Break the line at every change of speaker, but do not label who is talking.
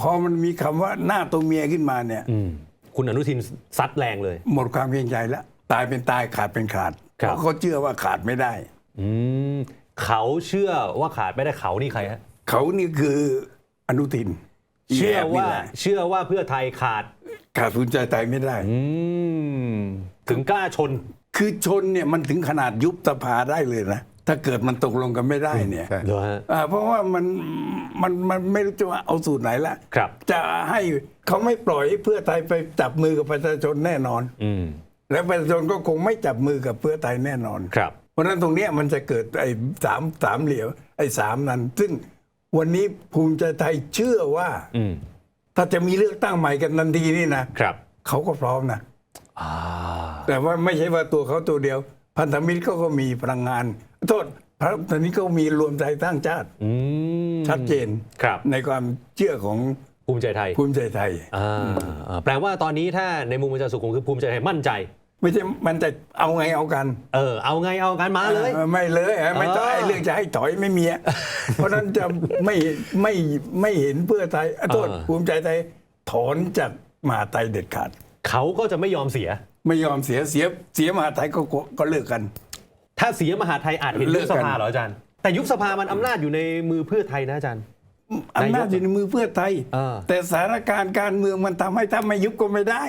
พอมันมีคำว่าหน้าตัวเมียขึ้นมาเนี่ย
อืมคุณอนุทินซัดแรงเลย
หมดความเกรงใจแล้ว ตายเป็นตายขาดเป็นขาด
ครั
เพ
บ
ราะเขาเชื่อว่าขาดไม่ได้
อืมเขาเชื่อว่าขาดไม่ได้เขานี่ใครฮะ
เขานี่คืออนุทิน
เชื่อ
แบนี่
ว่า
แหละ
เชื่อว่าเพื่อไทยขาด
ขาดภูมิใจไทยไม่ได้
อืมถึงกล้าชน
คือชนเนี่ยมันถึงขนาดยุบสภาได้เลยนะ ถ้าเกิดมันตกลงกันไม่ได้เนี่ย
ใช่
เหรอฮะ
อ่าเพราะว่ามันมันมันไม่รู้จะว่าเอาสูตรไหนละ
ครับ
จะให้เขาไม่ปล่อยให้เพื่อไทยไปจับมือกับประชาชนแน่นอน
อืม
และประชาชนก็คงไม่จับมือกับเพื่อไทยแน่นอน
ครับ
เพราะฉะนั้นตรงเนี้ยมันจะเกิดไอ้สามสามเหลี่ยมไอ้สามนั้น ซึ่งวันนี้ภูมิใจไทยเชื่อว่า
อืม
ถ้าจะมีเลือกตั้งใหม่กันทันทีนี่นะครับเขาก็พร้อมนะ
อ่า
แต่ว่าไม่ใช่ว่าตัวเขาตัวเดียว พันธมิตรเขาก็มีพลังงาน โทษพันธมิตรก็มีรวมใจตั้งชาติ
อืม
ชัดเจน
ครับ
ในความเชื่อของ
ภูมิใจไทย
ภูมิใจไทย
อ่าอ่าแปลว่าตอนนี้ถ้าในมุมอาจารย์สุขุมคือภูมิใจไทยมั่นใจ
ไม่ใช่มันจะเอาไงเอากัน
เออ เอาไงเอากันมาเลย
ออไม่เลยฮะไม่ต้อง
เออ
ไอ้เรื่องจะให้ถอยไม่มีอะเพราะฉะนั้นจะไม่ไม่ไม่เห็นเพื่อไทยอะโทษ
เออ
ภูมิใจไทยถอนจากมหาไทยเด็ดขาด
เขาก็จะไม่ยอมเสีย
ไม่ยอมเสียเสียเสียมหาไทยก็ก็ก็เลิกกัน
ถ้าเสียมหาไทยอาจเห็น
เลิ
ยุบ
ก
ส
กัน
ภาเหรออาจารย์ แต่ยุบสภามันอำนาจอยู่ในมือเพื่อไทยนะอาจารย์
อำนาจอยู่ในมือเพื่อไทย
เออ
แต่สถานการณ์การเมืองมันทำให้ถ้าไม่ยุบก็ไม่ได้